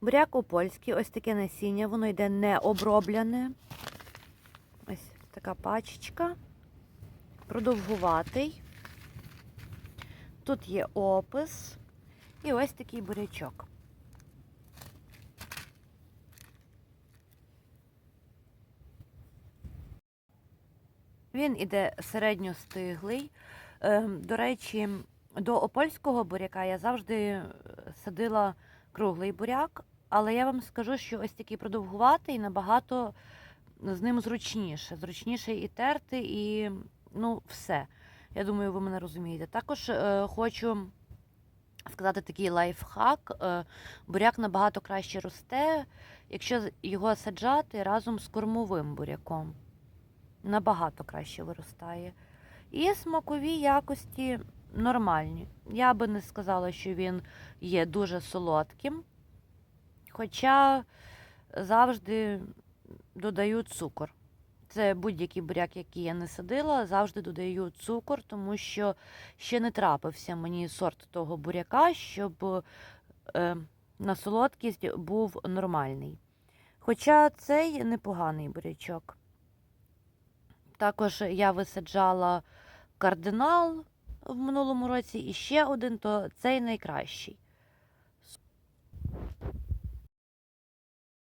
Буряк опольський, ось таке насіння, воно йде не оброблене. Ось така пачечка. Продовгуватий. Тут є опис. І ось такий бурячок. Він іде середньостиглий. Ем, До речі, до опольського буряка я завжди садила круглий буряк, але я вам скажу, що ось такий продовгуватий набагато з ним зручніше. Зручніше і терти, і ну, все. Я думаю, ви мене розумієте. Також е, хочу сказати такий лайфхак. Е, буряк набагато краще росте, якщо його саджати разом з кормовим буряком. Набагато краще виростає. І смакові якості нормальні. Я би не сказала, що він є дуже солодким. Хоча завжди додаю цукор. Це будь-який буряк, який я не садила, завжди додаю цукор, тому що ще не трапився мені сорт того буряка, щоб е, на солодкість був нормальний. Хоча цей непоганий бурячок. Також я висаджала кардинал в минулому році і ще один, то цей найкращий.